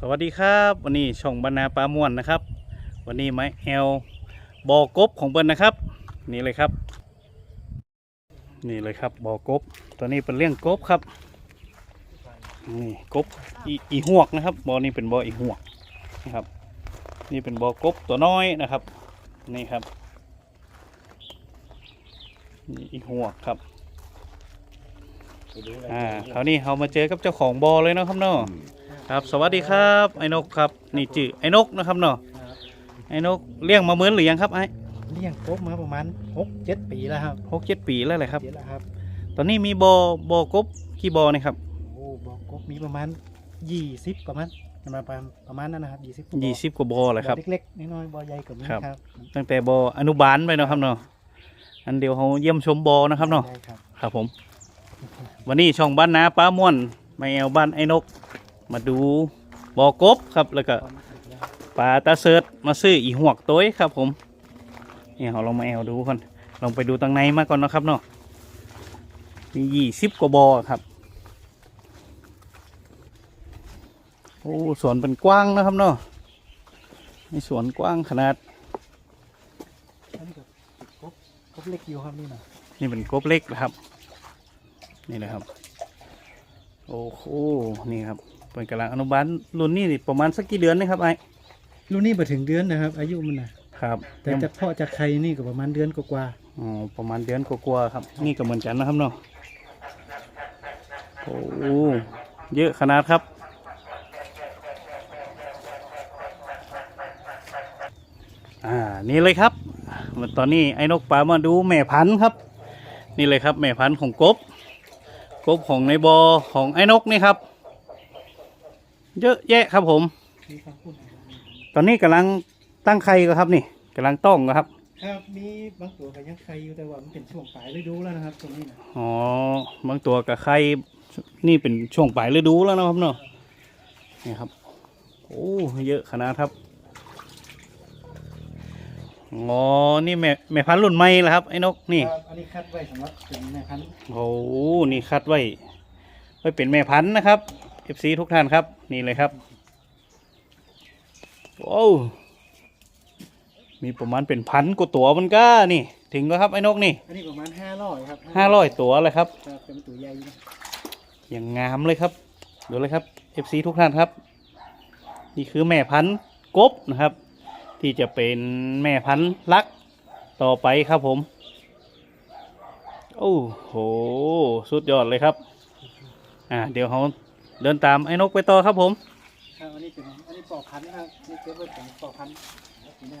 สวัสดีครับ วันนี้ช่องบรรณาปลาม่วนนะครับ วันนี้ไม้แอลบอกบของเบิ้ลนะครับ นี่เลยครับ นี่เลยครับบอกบตัวนี้เป็นเลี้ยงกบครับนี่กบอีอีหวกนะครับบอนี้เป็นบออีหวกนะครับ นี่เป็นบอกบตัวน้อยนะครับ นี่ครับนี่อีหวกครับอ่าคราวนี้เรามาเจอกับเจ้าของบอเลยเนาะครับเนาะ ครับสวัสดีครับไอ้นกครับนี่จื่อไอ้นกนะครับเนาะไอ้นกเลี้ยงมาเหมือนหรือยังครับไอ้เลี้ยงกบมาประมาณหกเจ็ดปีแล้วครับหกเจ็ดปีแล้วเลยครับ เจ็ดแล้วครับ ตอนนี้มีบอบอกบกี่บอนี่ครับโอ้บอกกบมีประมาณยี่สิบประมาณประมาณประมาณนั้นนะครับยี่สิบยี่สิบกว่าบอเลยครับเล็กๆน้อยๆบอใหญ่กว่านี้ครับครับตั้งแต่บออนุบาลไปเนาะครับเนาะอันเดียวเขาเยี่ยมชมบอนะครับเนาะได้ครับครับผม วันนี้ช่องบ้านนาป้าม่วนมาแอวบ้านไอ้นก มาดูบอกบครับแล้วก็ตอนนี้อีกแล้วปลาตาเซิร์ตมาซื้ออีหวกตัวครับผมนี่เราลองมาแอวดูก่อนลองไปดูตังในมาก่อนเนาะครับเนาะมียี่สิบกว่าบอครับโอ้สวนเป็นกว้างนะครับเนาะมีสวนกว้างขนาดอันนี้ก็กบกบเล็กอยู่ครับนี่นะนี่เป็นกบเล็กนะครับ นี่นะครับ โอ้โหนี่ครับ เป็นกำลังอนุบาลรุ่นนี้นี่ประมาณสักกี่เดือนนะครับไอ้รุ่นนี้มาถึงเดือนนะครับ อายุมันนะครับแต่ยังจากพ่อจากใครนี่ก็ประมาณเดือนกว่าอ๋อประมาณเดือนกว่าๆครับ นี่ก็เหมือนกันนะครับเนาะโอ้เยอะขนาดครับ อ่านี่เลยครับตอนนี้ไอ้นกป่ามาดูแม่พันธุ์ครับ นี่เลยครับแม่พันธุ์ของกบ กบของในบอของไอ้นกนี่ครับ เยอะแยะครับผมๆมีความคุ้นตอนนี้กำลังตั้งไข่ก็ครับนี่กำลังต้องก็ครับ ครับมีบางตัวก็ยังใครอยู่แต่ว่ามันเป็นช่วงปลายฤดูแล้วนะครับตรงนี้นะอ๋อบางตัวกับไข่นี่เป็นช่วงปลายฤดูแล้วนะครับเนาะนี่ครับโอ้เยอะขนาดครับอ๋อนี่แม่แม่พันธุ์รุ่นใหม่แล้วครับไอ้นกนี่ครับอันนี้คัดไว้สำหรับเป็นแม่พันธุ์โอ้นี่คัดไว้ไว้เป็นแม่พันธุ์นะครับ FC ทุกท่านครับ นี่เลยครับโอ้มีประมาณเป็นพันกว่าตัวมันก็นี่ ถึงก็ครับไอ้นกนี่อันนี้ประมาณห้าร้อยครับห้าร้อยตัวเลยครับครับเป็นตัวใหญ่นะอย่างงามเลยครับดูเลยครับ FC ทุกท่านครับ นี่คือแม่พันธุ์กบนะครับ ที่จะเป็นแม่พันธุ์ลักต่อไปครับผม โอ้โห สุดยอดเลยครับ อ่า เดี๋ยวเขา เดินตามไอ้นกไปต่อครับผมครับอันนี้เป็นอันนี้ปอกพันธุ์นะครับนี่เก็บไว้เป็นปอกพันธุ์นี่นะ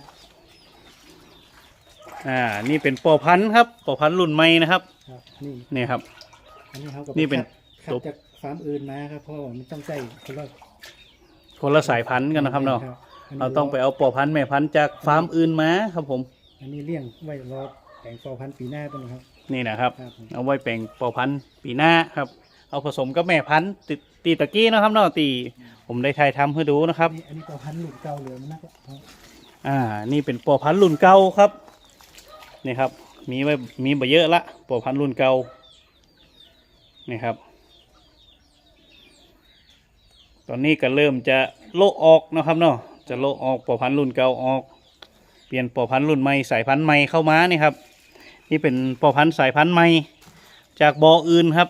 อ่านี่เป็นปอพันธุ์ครับปอพันธุ์รุ่นใหม่นะครับครับนี่นี่ครับ อันนี้เขาก็นี่เป็น ขัดจากฟาร์มอื่นมาครับเพราะว่ามันต้องใช้คนละคนละสายพันธุ์กันนะครับเนาะเราต้องไปเอาปอพันธุ์แม่พันธุ์จากฟาร์มอื่นมาครับผม อันนี้เลี้ยงไว้รอแต่งปอกพันธุ์ปีหน้าต้นนะครับ นี่นะครับ ครับผม เอาไว้แปลงปอพันธุ์ปีหน้าครับ เอาผสมกับแม่พันธุ์ตีตีตะกี้นะครับเนาะตี ผมได้ถ่ายทำให้ดูนะครับ อันนี้อันนี้ปอกพันธุ์หลุดเก่าเหลือมันนักครับอ่า นี่เป็นปอพันธุ์รุ่นเก่าครับ นี่ครับ มีไว้มีใบเยอะละปอพันธุ์รุ่นเก่า นี่ครับ ตอนนี้ก็เริ่มจะโละออกนะครับเนาะ จะโละออกปอพันธุ์รุ่นเก่าออก เปลี่ยนปอพันธุ์รุ่นใหม่สายพันธุ์ใหม่เข้ามานี่ครับ นี่เป็นปอพันธุ์สายพันธุ์ใหม่จากบออื่นครับ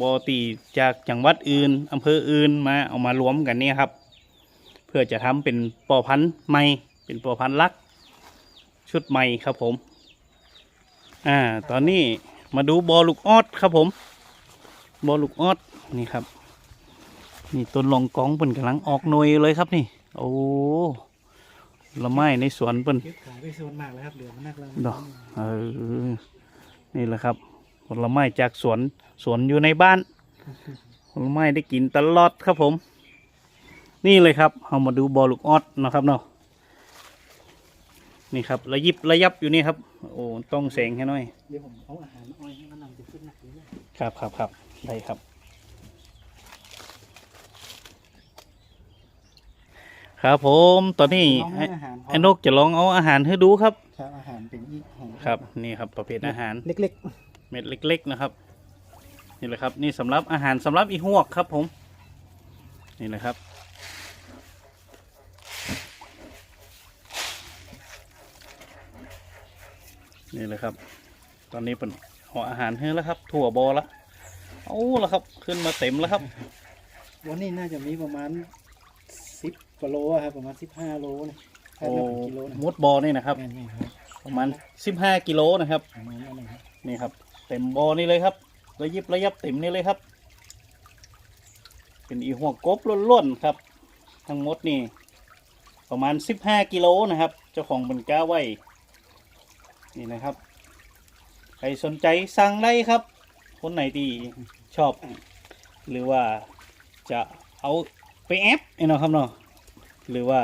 บอตีจากจังหวัดอื่นอำเภออื่นมาเอามารวมกันเนี่ยครับ เพื่อจะทำเป็นปอพันธุ์ใหม่เป็นปอพันธุ์ลัก ชุดใหม่ครับผม อ่า ตอนนี้มาดูบอลูกออดครับผม บอลูกออดนี่ครับ นี่ต้นลองกองเปิ่นกำลังออกหน่วยเลยครับนี่ โอ้ละไม้ในสวนเปิ่นเก็บขายไปโซนมากแล้วครับเหลือมันนักแล้วดอกเออนี่แหละครับผลไม้จากสวน สวนอยู่ในบ้านผลไม้ได้กินตลอดครับผม นี่เลยครับเรามาดูบอลูกออดนะครับเนาะนี่ครับระยิบระยับอยู่นี่ครับ โอ้ต้องแสงให้หน่อยเดี๋ยวผมเอาอาหารอ้อยให้มันนำจะขึ้นหนักเลยนะครับครับครับได้ครับ ครับผมตอนนี้ลองไอ้ให้อาหารไอ้นกจะลองเอาอาหารให้ดูครับครับอาหารเป็นอีกของครับ นี่ครับประเภทอาหารเล็กเม็ดเล็ก ๆ นะครับ นี่แหละครับ นี่สำหรับอาหารสำหรับอีหวกครับผม นี่แหละครับ นี่เลยครับ ตอนนี้เป็นห่ออาหารเฮ้แล้วครับ ถั่วบอละโอ้ล้วครับ ขึ้นมาเต็มแล้วครับ วันนี้น่าจะมีประมาณสิบกว่าโลครับประมาณสิบห้าโลนะโอ้มดบอนี่นะครับ ประมาณสิบห้ากิโลนะครับ นี่ครับ เต็มบอนี่เลยครับ ระยิบระยับเต็มนี่เลยครับ เป็นอีหัวกบล้วนๆครับ ทั้งหมดนี่ประมาณสิบห้ากิโลนะครับ เจ้าของบนก้าไว้นี่นะครับ ใครสนใจสั่งได้ครับ คนไหนที่ชอบ หรือว่าจะเอาไปแอปเนาะครับเนาะหรือว่า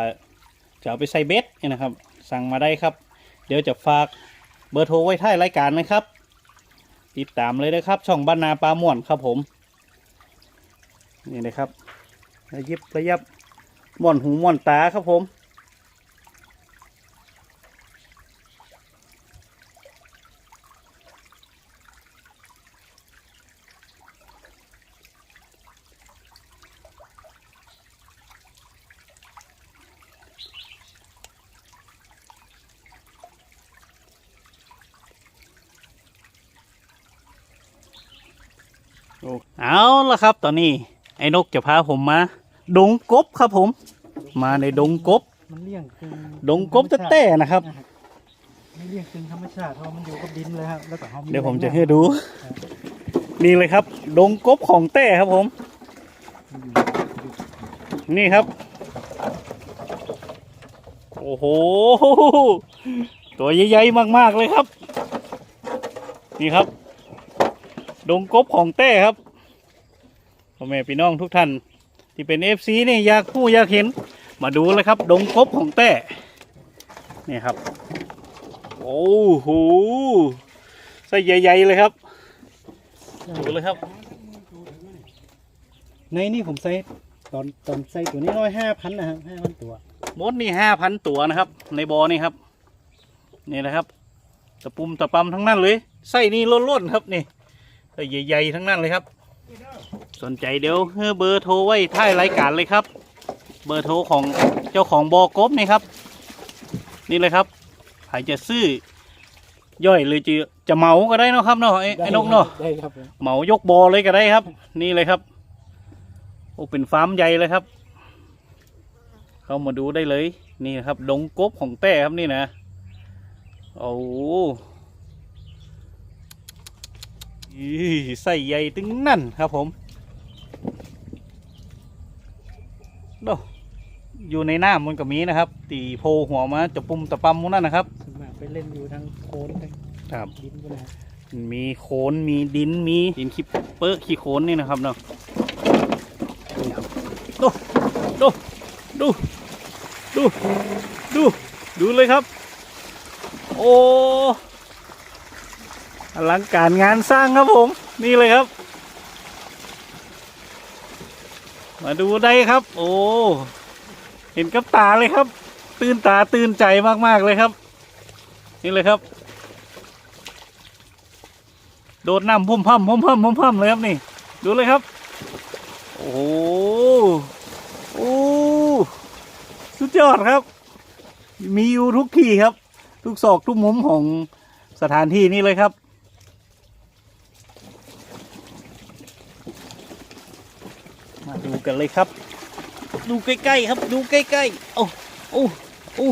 จะเอาไปใส่เบ็ดเนี่ยนะครับ สั่งมาได้ครับ เดี๋ยวจะฝากเบอร์โทรไว้ท้ายรายการนะครับ ติดตามเลยนะครับ ช่องบ้านนาปลาม่วนครับผม นี่นะครับระยิบระยับม่วนหูม่วนตาครับผม เอาละครับ ตอนนี้ ไอ้นกจะพาผมมา ดงกบครับผม มาในดงกบ มันเลี่ยงคือดงกบแต้ๆนะครับ ไม่เลี่ยงคือธรรมชาติเพราะมันอยู่กับดินเลยครับแล้วก็เขาเดี๋ยวผมจะให้ดู นี่เลยครับ ดงกบของแต้ครับผม นี่ครับ โอ้โห ตัวใหญ่ๆมากๆเลยครับ นี่ครับ ดงกบของแต้ครับพ่อแม่พี่น้องทุกท่าน ที่เป็นเอฟซีนี่อยากผู้อยากเห็น มาดูเลยครับ ดงกบของแต้นี่ครับ โอ้โหไส้ใหญ่ๆเลยครับดูเลยครับ ในนี่ผมใส่ตอนตอนใส่ตัวนี้ร้อยห้าพันนะครับห้าพันตัวมดนี่ห้าพันตัวนะครับ ในบอนี่ครับ นี่นะครับ ตะปุ่มตะปำทั้งนั้นเลยไส้นี่ล้นๆครับนี่ ไส้ใหญ่ๆทั้งนั้นเลยครับ สนใจเดี๋ยวเฮ้อเบอร์โทรไว้ท้ายรายการเลยครับ เบอร์โทรของเจ้าของบอกบนี่ครับ นี่เลยครับใครจะซื้อย่อยหรือจะจะเหมาก็ได้เนาะครับเนาะไอ้ไอ้นกเนาะได้ครับผมเหมายกบอเลยก็ได้ครับ นี่เลยครับโอ้เป็นฟาร์มใหญ่เลยครับ เข้ามาดูได้เลย นี่นะครับ ดงกบของแต้ครับนี่นะโอ้โหอี ใส่ใหญ่ตึงนั่นครับผมโดอยู่ในน้ำมันก็มีนะครับ ตีโพหัวมาจะปุ่มตะปั๊มมุนั่นนะครับส่วนมากไปเล่นอยู่ทางโคนทางครับดินก็นะครับมีโขนมีดินมีดินขี้เปื้อะขี้โขนนี่นะครับเนาะนี่ครับดูดูดูดูดูดูเลยครับ โอ้ อลังการงานสร้างครับผม นี่เลยครับ มาดูได้ครับ โอ้เห็นกับตาเลยครับ ตื่นตาตื่นใจมากๆเลยครับ นี่เลยครับ โดดน้ำพุ่มพั่มพุ่มพั่มพุ่มพั่มเลยครับนี่ ดูเลยครับ โอ้โหโอ้สุดยอดครับ มีอยู่ทุกที่ครับ ทุกซอกทุกมุมของสถานที่นี้เลยครับ มาดูกันเลยครับ ดูใกล้ๆครับ ดูใกล้ๆโอ้โอ้โอ้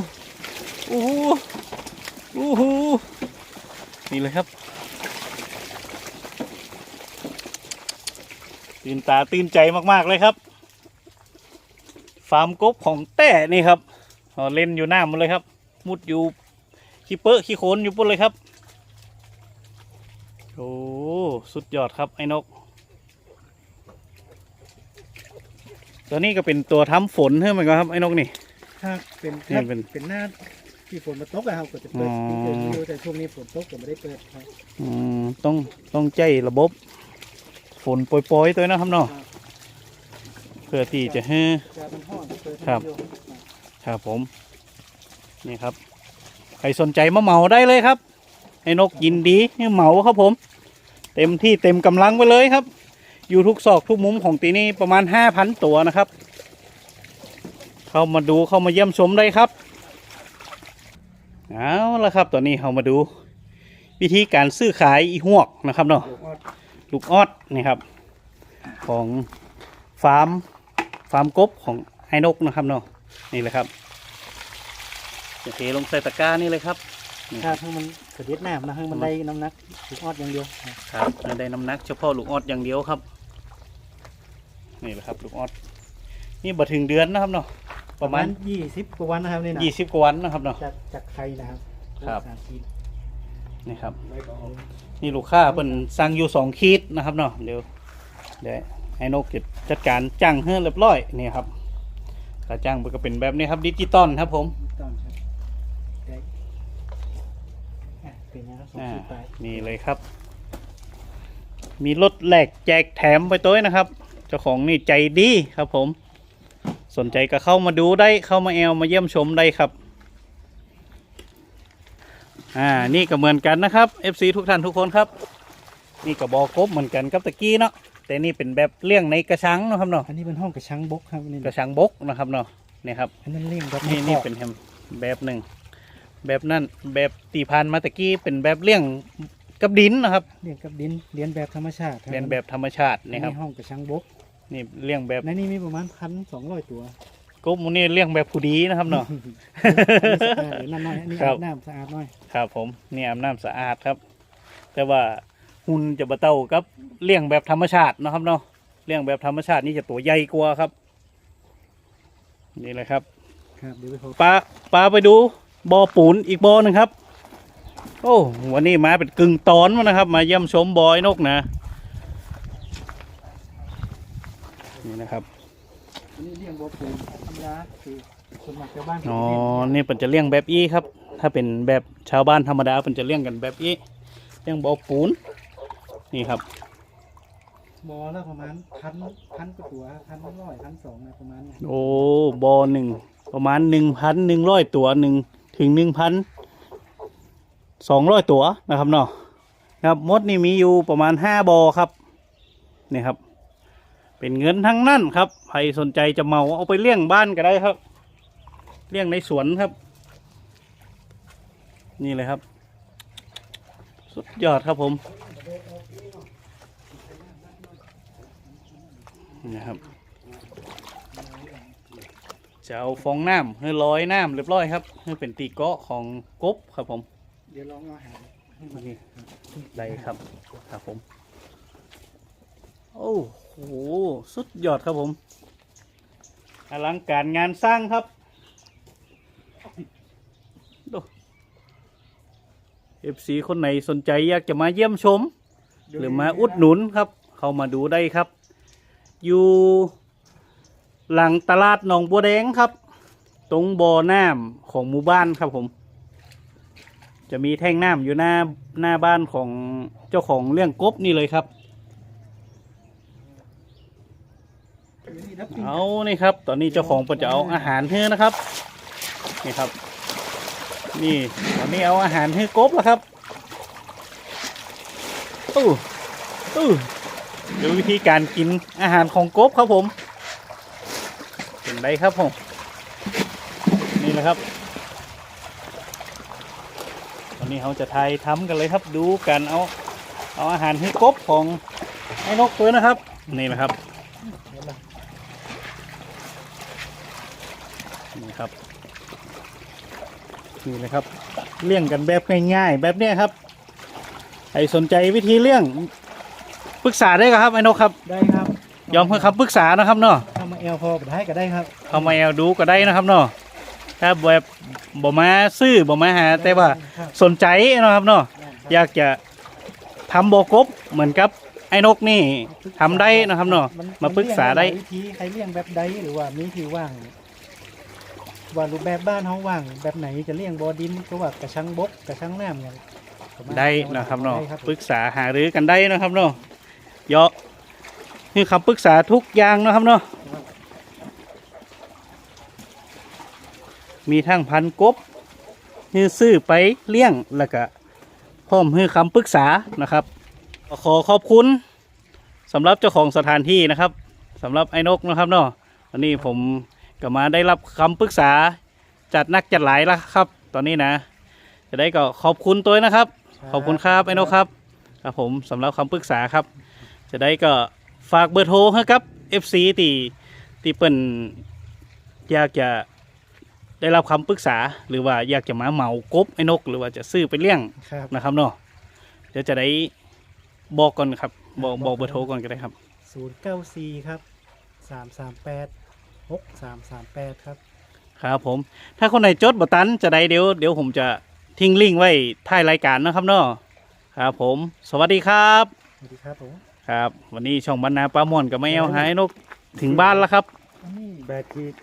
โอ้โหโอ้โหนี่เลยครับ ตื่นตาตื่นใจมากๆเลยครับ ฟาร์มกบของแต้นี่ครับเล่นอยู่หน้ามันเลยครับ มุดอยู่ขี้เปอะขี้โคนอยู่ปุ่นเลยครับ โอ้สุดยอดครับไอ้นก ตัวนี้ก็เป็นตัวทำฝนใช่ไหมครับไอ้นกนี่ถ้าเป็นนี่ถ้าเป็น เป็นหน้าที่ฝนมาตกอะครับก็จะเปิดอ๋อที่เปิดอยู่แต่ช่วงนี้ฝนตกก็ไม่ได้เปิดครับอืมต้องต้องใจระบบฝนโปรยๆตัวนะครับเนาะเพื่อที่จะให้ จะเป็นห้องเปิดครับอยู่ครับผม นี่ครับ ใครสนใจมาเหมาได้เลยครับให้นกยินดีให้เหมาครับผม เต็มที่เต็มกำลังไปเลยครับ อยู่ทุกซอกทุกมุมของตีนี้ประมาณห้าพันตัวนะครับ เข้ามาดูเข้ามาเยี่ยมชมได้ครับ เอาละครับตอนนี้เรามาดู วิธีการซื้อขายอีหวกนะครับเนาะลูกออดลูกออดนี่ครับ ของฟาร์มฟาร์มกบของไอ้นกนะครับเนาะนี่เลยครับจะเทลงใส่ตะกร้านี่เลยครับ ถ้าให้มันเสด็จน้ำนะให้มันได้น้ำหนักลูกออดอย่างเดียวครับไม่ได้น้ำหนักเฉพาะลูกออดอย่างเดียวครับ นี่แหละครับลูกออดนี่บ่ถึงเดือนนะครับเนาะประมาณยี่สิบกว่าวันนะครับนี่นะยี่สิบกว่าวันนะครับเนาะ จากจากไข่นะครับครับ สามขีดนี่ครับ นี่ลูกค้าเป็นสั่งอยู่สองขีดนะครับเนาะเดี๋ยวเดี๋ยวให้นกจะจัดการจ้างให้เรียบร้อยนี่ครับถ้าจ้างมันก็เป็นแบบนี้ครับดิจิตอลครับผมต้นครับได้อะ เป็นนะครับสองอ่าขีดไปนี่เลยครับ มีรถแหลกแจกแถมไปตัวนะครับ เจ้าของนี่ใจดีครับผม สนใจก็เข้ามาดูได้เข้ามาแอลมาเยี่ยมชมได้ครับ อ่านี่ก็เหมือนกันนะครับ FC ทุกท่านทุกคนครับ นี่ก็บอกบเหมือนกันกับตะกี้เนาะแต่นี่เป็นแบบเลี้ยงในกระชังเนาะครับเนาะอันนี้เป็นห้องกระชังบกครับนี่กระชังบกนะครับเนาะนี่ครับ อันนั้นเลี้ยงแบบนี่ไม่นี่คอกเป็นแฮมแบบหนึ่ง แบบนั่นแบบตีพานมาตะกี้เป็นแบบเลี้ยงกับดินนะครับเลี้ยงกับดินเลี้ยงแบบธรรมชาติคเรียนแบบธรรมชาตินี่ครับในห้องกระชังบกนี่เลี้ยงแบบในนี้มีประมาณพันสองร้อยตัวกบหมูนี่เลี้ยงแบบผู้ดีนะครับเนาะอันนี้สะอาดเดี๋ยวนั่นน้อยอันนี้ครัอาบบน้ำสะอาดหน้อยครับผมนี่อาบน้ำสะอาดครับ แต่ว่าหุ่นจะบะเต้ากับเลี้ยงแบบธรรมชาตินะครับเนาะเลี้ยงแบบธรรมชาตินี่จะตัวใหญ่กว่าครับ นี่แหละครับ ครับเดี๋ยวไปพบปลาปลาไปดู บ่อปูนอีกบ่อหนึ่งครับ โอ้วันนี้มาเป็นกึ่งตอนมานะครับ มาเยี่ยมชมบอยนกนะนี่นะครับอันนี้เลี้ยงบัวปูธรรมดาคือคนมาชาวบ้านอ๋อนี่เป็นจะเลี้ยงแบบอี้ครับ ถ้าเป็นแบบชาวบ้านธรรมดาเป็นจะเลี้ยงกันแบบอี้เลี้ยงบ่อปูนนี่ครับบ่อละประมาณพันพันกว่าตัวพันร้อยพันสองนะประมาณเนี้โอ้บอหนึ่งประมาณหนึ่งพันหนึ่งร้อยตัวหนึ่ง ถึงหนึ่งพันสองร้อยตัวนะครับเนาะครับมดนี่มีอยู่ประมาณห้าบอครับนี่ครับ เป็นเงินทั้งนั้นครับใครสนใจจะเมาเอาไปเลี้ยงบ้านก็ได้ครับ เลี้ยงในสวนครับ นี่เลยครับ สุดยอดครับผมนี่ครับ จะเอาฟองน้ำให้ลอยน้ำเรียบร้อยครับให้เป็นตีเกาะของกบครับผมเดี๋ยวลองเอาอาหารให้มันนี่ได้ครับครับผม โอ้โหสุดยอดครับผมอลังการงานสร้างครับดูเอฟซีคนไหนสนใจอยากจะมาเยี่ยมชม หรือมาอุดหนุนครับ เข้ามาดูได้ครับ อยู่ หลังตลาดหนองบัวแดงครับ ตรงบ่อน้ำของหมู่บ้านครับผม จะมีแท่งน้ำอยู่หน้าหน้าบ้านของเจ้าของเรื่องกบนี่เลยครับ เอานี่ครับ ตอนนี้เจ้าของเพิ่นจะเอาอาหารให้นะครับ นี่ครับ นี่ตอนนี้เอาอาหารให้กบแล้วครับอู้อู้ดี๋ยววิธีการกินอาหารของกบครับผม เป็นไรครับผมนี่แหละครับตอนนี้เขาจะทายทำกันเลยครับดูกันเอาเอาอาหารให้กบของไอ้นกตัวนะครับ นี่แหละครับนี่ครับนี่เลยครับเลี้ยงกันแบบง่ายๆแบบเนี้ยครับใครสนใจวิธีเลี้ยงปรึกษาได้ครับไอ้นกครับได้ครับ ยอมให้คำปรึกษานะครับเนาะเข้า มาแอลพอไปได้ก็ได้ครับเข้ามาแอลดูก็ได้นะครับเนาะถ้าแบบบ่มาซื้อบ่มาหา แต่ว่าครับสนใจนะครับเนาะได้ครับอยากจะทำโบกบเหมือนกับไอ้นกนี่ทำได้นะครับเนาะนมาปรึกษาได้นเลี้ยงหลยวิธีใครเลี้ยงแบบใดหรือว่ามีที่ว่างว่ารูปแบบบ้านห้องว่างแบบไหนจะเลี้ยงบอดินก็ว่ากระชังบกกระชังน้ำอย่างประมาณได้นะครับเนาะได้ครับปรึกษาหารือกันได้นะครับเนาะเยอะ นี่คำปรึกษาทุกอย่างนะครับเนาะมีทั้งพันกบฮือซื้อไปเลี้ยงแล้วก็พร้อมฮือคำปรึกษานะครับ ขอขอบคุณสำหรับเจ้าของสถานที่นะครับสำหรับไอ้นกนะครับเนาะวันนี้ผมก็มาได้รับคำปรึกษาจัดนักจัดหลายแล้วครับ ตอนนี้นะ จะได้ก็ขอบคุณตัวนะครับขขอบคุณครับไอ้นกครับครับผมสำหรับคำปรึกษาครับ จะได้ก็ ฝากเบอร์โทรให้ครับ FC ตีตีเปิ่นอยากจะได้รับคำปรึกษา หรือว่าอยากจะมาเหมากบไอ้นก หรือว่าจะซื้อไปเลี้ยงครับนะครับเนาะเดี๋ยวจะได้บอกก่อนครับ บอกบอกเบอร์โทรก่อนก็ได้ครับ ศูนย์เก้าสี่ครับสามสามแปดหกสามสามแปดครับ ครับผม ถ้าคนไหนจดบตันจะได้เดี๋ยวเดี๋ยวผมจะทิ้งลิงก์ไว้ท้ายรายการนะครับเนาะครับผม สวัสดีครับ สวัสดีครับผม ครับ วันนี้ช่องบรรณาปลาม่อนกับแมวหายนกถึงบ้านแล้วครับ อันนี้แปดขีด